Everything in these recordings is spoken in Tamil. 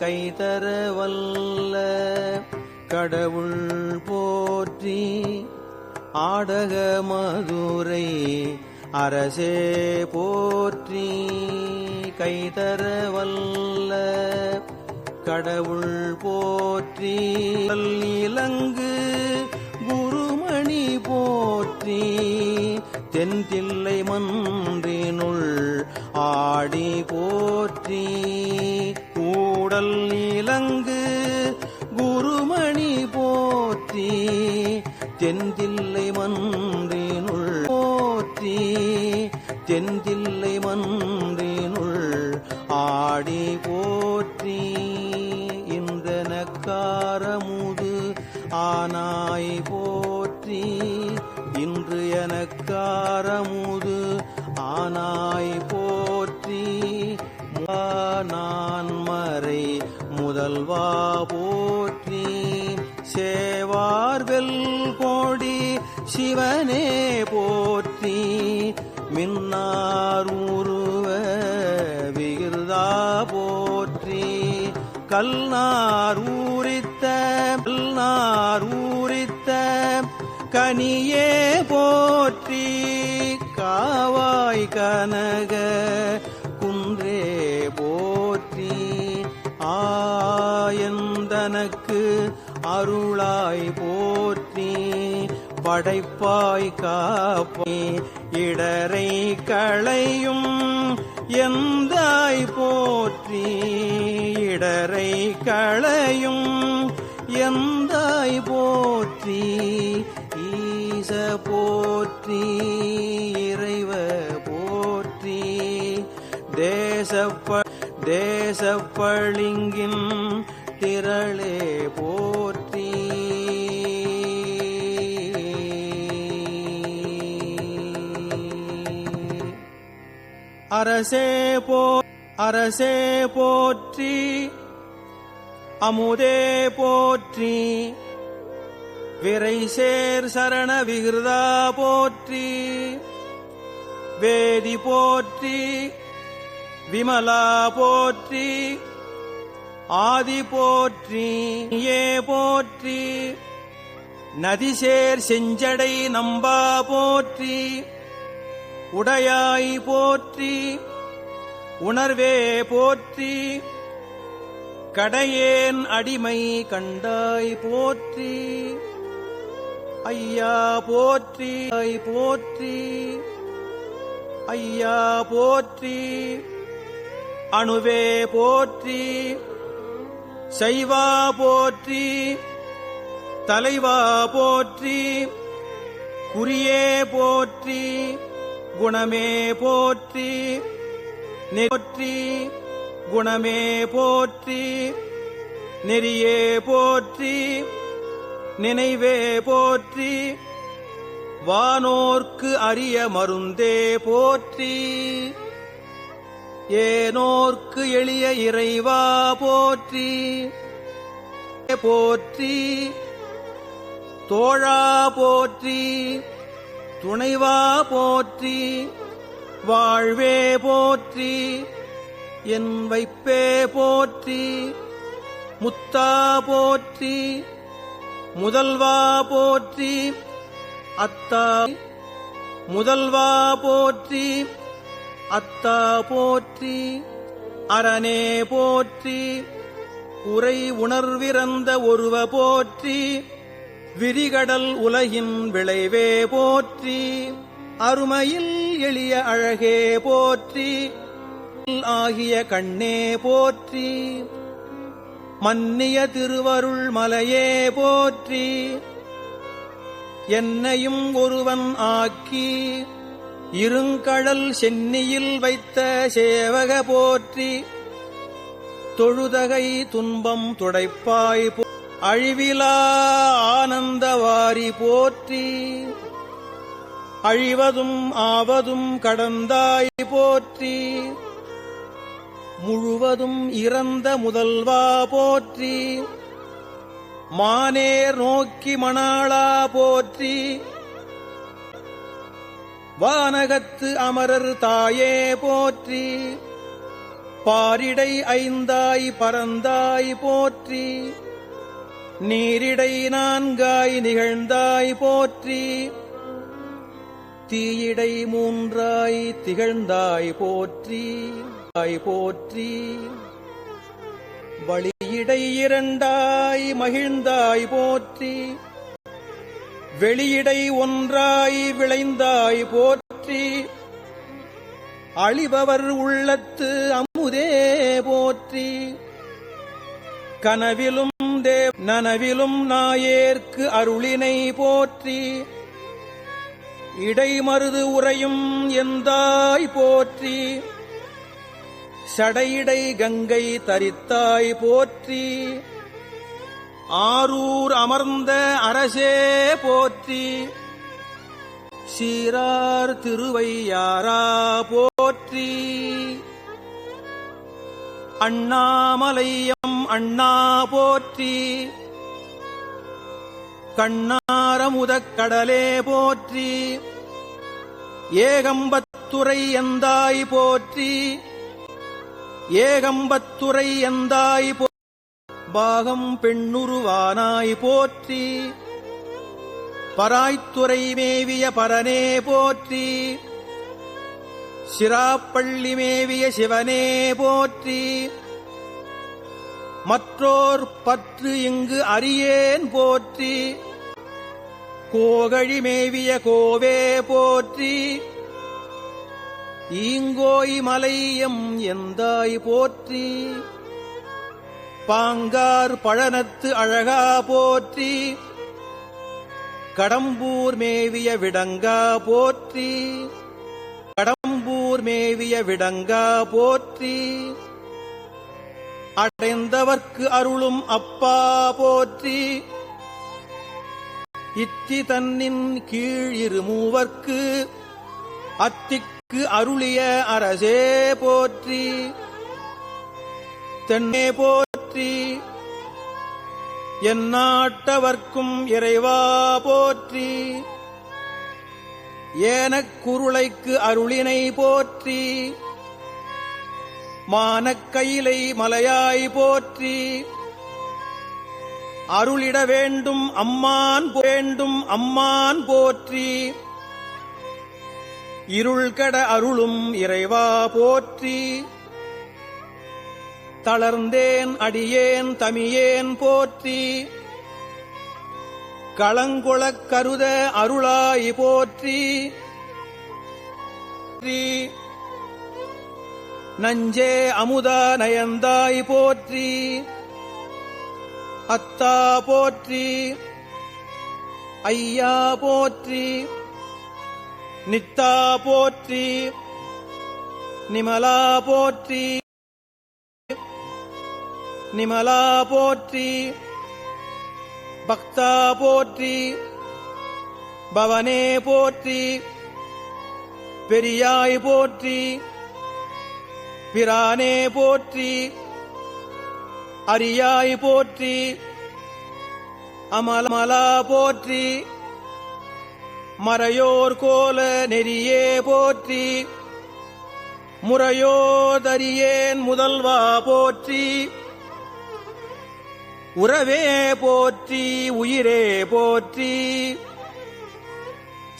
கைதர வல்ல கடவுள் போற்றி ஆடக மதுரை அரசே போற்றி. கைதர வல்ல கடவுள் போற்றி. இலங்கு குருமணி போற்றி. தென்தில்லை மன்றினுள் ஆடி போற்றி. கூடல் இலங்கு குருமணி போற்றி தென்தில்லை மன்றினுள் போற்றி தென்தில்லை மன்றினுள் ஆடி போற்றி. இந்த நக்காரமுது ஆனாய் போற்றி இன்று எனக்காரமுது போற்றி. சேவார்வெல் கோடி சிவனே போற்றி. மின்னார் உருவ விகிருதா போற்றி. கல்நார் ஊரித்த கல்நார் ஊரித்த கனியே போற்றி. காவாய் கனக தனக்கு அருளாய் போற்றி படைப்பாய் காப்பே இடரை களையும் எந்தாய் போற்றி இடரை களையும் எந்தாய் போற்றி ஈச போற்றி இறைவ போற்றி. தேசப்ப தேசப்பளிங்கின் திரளே போற்றி. அரசே போ அரசே போற்றி. அமுதே போற்றி. விரை சேர் சரண விகிருதா போற்றி. வேதி போற்றி. விமலா போற்றி. ஆதி போற்றி ஏ போற்றி. நதிசேர் செஞ்சடை நம்பா போற்றி. உடையாய் போற்றி. உணர்வே போற்றி. கடையேன் அடிமை கண்டாய் போற்றி. ஐயா போற்றி ஐ போற்றி. ஐயா போற்றி. அணுவே போற்றி. சைவா போற்றி தலைவா போற்றி குறியே போற்றி குணமே போற்றி போற்றி குணமே போற்றி நெறியே போற்றி நினைவே போற்றி வானோர்க்கு அரிய மருந்தே போற்றி. ஏனோர்க்கு எளிய இறைவா போற்றி போற்றி தோழா போற்றி துணைவா போற்றி வாழ்வே போற்றி என் வைப்பே போற்றி முத்தா போற்றி முதல்வா போற்றி அத்தா முதல்வா போற்றி அத்தா போற்றி அரணே போற்றி உரை உணர்விறந்த ஒருவ போற்றி விரிகடல் உலகின் விளைவே போற்றி அருமையில் எளிய அழகே போற்றி ஆகிய கண்ணே போற்றி மன்னிய திருவருள் மலையே போற்றி என்னையும் ஒருவன் ஆக்கி இருங்கடல் சென்னியில் வைத்த சேவக போற்றி தொழுதகை துன்பம் துடைப்பாய் போ- அழிவிலா ஆனந்தவாரி போற்றி அழிவதும் ஆவதும் கடந்தாய் போற்றி முழுவதும் இறந்த முதல்வா போற்றி மானேர் நோக்கி மணாளா போற்றி வானகத்து அமரர் தாயே போற்றி. பாரிடை ஐந்தாய் பரந்தாய் போற்றி. நீரிடை நான்காய் நிகழ்ந்தாய் போற்றி. தீயிடை மூன்றாய் திகழ்ந்தாய் போற்றி. ஆய் போற்றி. வழியிடை இரண்டாய் மகிழ்ந்தாய் போற்றி. வெளியிடை ஒன்றாய் விளைந்தாய் போற்றி. அழிபவர் உள்ளத்து அமுதே போற்றி. கனவிலும் தேவ் நனவிலும் நாயேற்கு அருளினை போற்றி. இடைமருது உறையும் எந்தாய் போற்றி. சடையிடை கங்கை தரித்தாய் போற்றி. ஆரூர் அமர்ந்த அரசே போற்றி. சீரார் திருவையாரா போற்றி. அண்ணாமலையம் அண்ணா போற்றி. கண்ணாரமுதக் கடலே போற்றி. ஏகம்பத்துறை எந்தாய் போற்றி. ஏகம்பத்துறை எந்தாய் போ பாகம் பெண்ணுருவானாய் போற்றி. பராய்த்துறை மேவிய பரனே போற்றி. சிராப்பள்ளி மேவிய சிவனே போற்றி. மற்றோர் பற்று இங்கு அறியேன் போற்றி. கோகழி மேவிய கோவே போற்றி. ஈங்கோய் மலையம் எந்தாய் போற்றி. பாங்கார் பழனத்து அழகா போற்றி கடம்பூர் மேவிய விடங்கா போற்றி கடம்பூர் மேவிய விடங்கா போற்றி அடைந்தவர்க்கு அருளும் அப்பா போற்றி. இத்தி தன்னின் கீழ் இருமூவர்க்கு அத்திக்கு அருளிய அரசே போற்றி. தென்னே போற்றி என் நாட்டவர்க்கும் இறைவா போற்றி. ஏனக் குருளைக்கு அருளினை போற்றி. மானக்கயிலை மலையாய் போற்றி. அருளிட வேண்டும் அம்மான் வேண்டும் அம்மான் போற்றி. இருள்கட அருளும் இறைவா போற்றி. தளர்ந்தேன் அடியேன் தமியேன் போற்றி. களங்குளக் கருத அருளாய் போற்றி. நஞ்சே அமுதா நயந்தாய் போற்றி. அத்தா போற்றி. ஐயா போற்றி. நித்தா போற்றி. நிமலா போற்றி. நிமலா போற்றி பக்தா போற்றி பவனே போற்றி பெரியாய் போற்றி பிரானே போற்றி அரியாய் போற்றி அமலமலா போற்றி மறையோர் கோல நெறியே போற்றி முறையோதரியேன் முதல்வா போற்றி. உறவே போற்றி உயிரே போற்றி.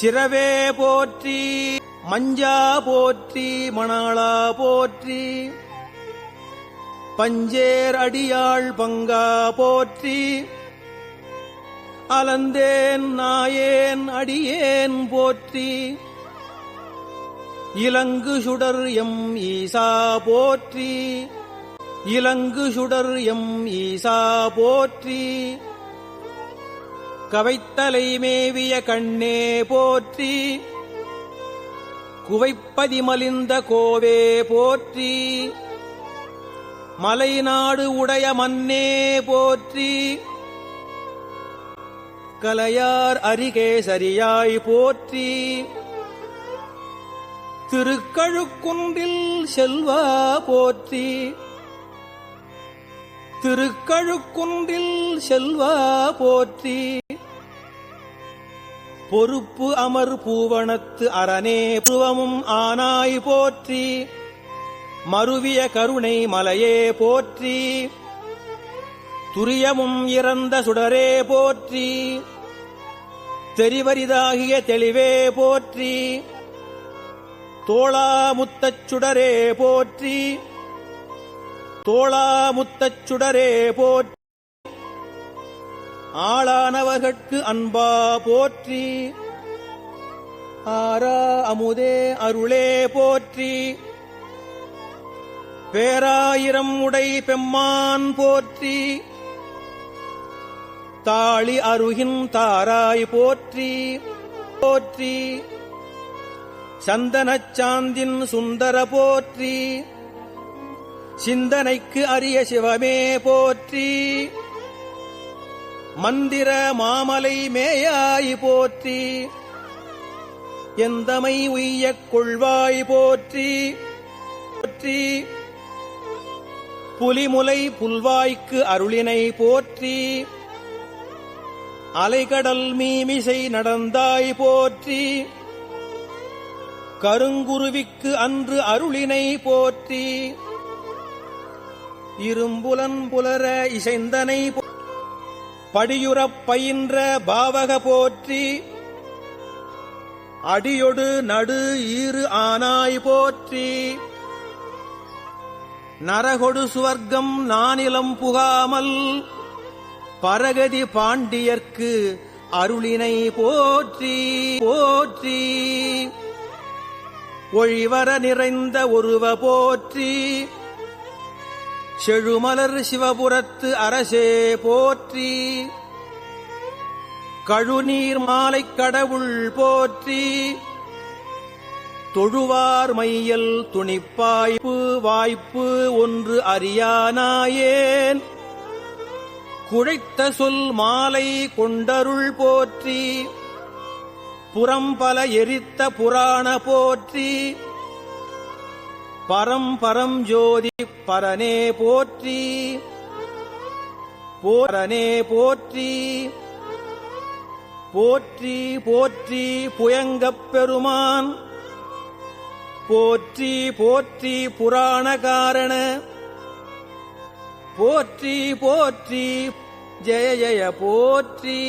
சிறவே போற்றி மஞ்சா போற்றி மணாளா போற்றி. பஞ்சேர் அடியாள் பங்கா போற்றி. அலந்தேன் நாயேன் அடியேன் போற்றி. இலங்கு சுடர் எம் ஈசா போற்றி. இலங்கு சுடர் எம் ஈசா போற்றி. கவைத்தலை மேவிய கண்ணே போற்றி. குவைப்பதிமலிந்த கோவே போற்றி. மலைநாடு உடைய மன்னே போற்றி. கலையார் அரிகே சரியாய் போற்றி. திருக்கழுக்குன்றில் செல்வா போற்றி. திருக்கழுக்குன்றில் செல்வா போற்றி. பொறுப்பு அமர் பூவனத்து அரணே புருவமும் ஆனாய் போற்றி. மருவிய கருணை மலையே போற்றி. துரியமும் இறந்த சுடரே போற்றி. தெரிவரிதாகிய தெளிவே போற்றி. தோளாமுத்தச் சுடரே போற்றி. தோளாமுத்தச் சுடரே போற்றி ஆளானவர்கட்கு அன்பா போற்றி ஆரா அமுதே அருளே போற்றி பேராயிரம் உடை பெம்மான் போற்றி தாளி அருகின் தாராய் போற்றி போற்றி சந்தனச் சாந்தின் சுந்தர போற்றி சிந்தனைக்கு அரிய சிவமே போற்றி. மந்திர மாமலை மேயாய் போற்றி. எந்தமை உய்யக் கொள்வாய் போற்றி. போற்றி. புலிமுலை புல்வாய்க்கு அருளினை போற்றி. அலைகடல் மீமிசை நடந்தாய் போற்றி. கருங்குருவிக்கு அன்று அருளினை போற்றி. இரும்புலன் புலர இசைந்தனை போ- படியுறப் பயின்ற பாவக போற்றி அடியொடு நடு ஈறு ஆனாய் போற்றி. நரகொடு சுவர்க்கம் நானிலம் புகாமல் பரகதி பாண்டியர்க்கு அருளினை போற்றி போற்றி. ஒழிவர நிறைந்த ஒருவ போற்றி செழுமலர் சிவபுரத்து அரசே போற்றி. கழுநீர் மாலை கடவுள் போற்றி. தொழுவார் மையல் துணிப்பாய்ப்பு வாய்ப்பு ஒன்று அறியானாயேன். குழைத்த சொல் மாலை கொண்டருள் போற்றி. புறம்பல எரித்த புராண போற்றி. பரம் ஜோதி பரனே போற்றி. போரனே போற்றி. போற்றி போற்றி புயங்கப் பெருமான். போற்றி போற்றி புராண காரண போற்றி போற்றி ஜெய ஜெய போற்றி.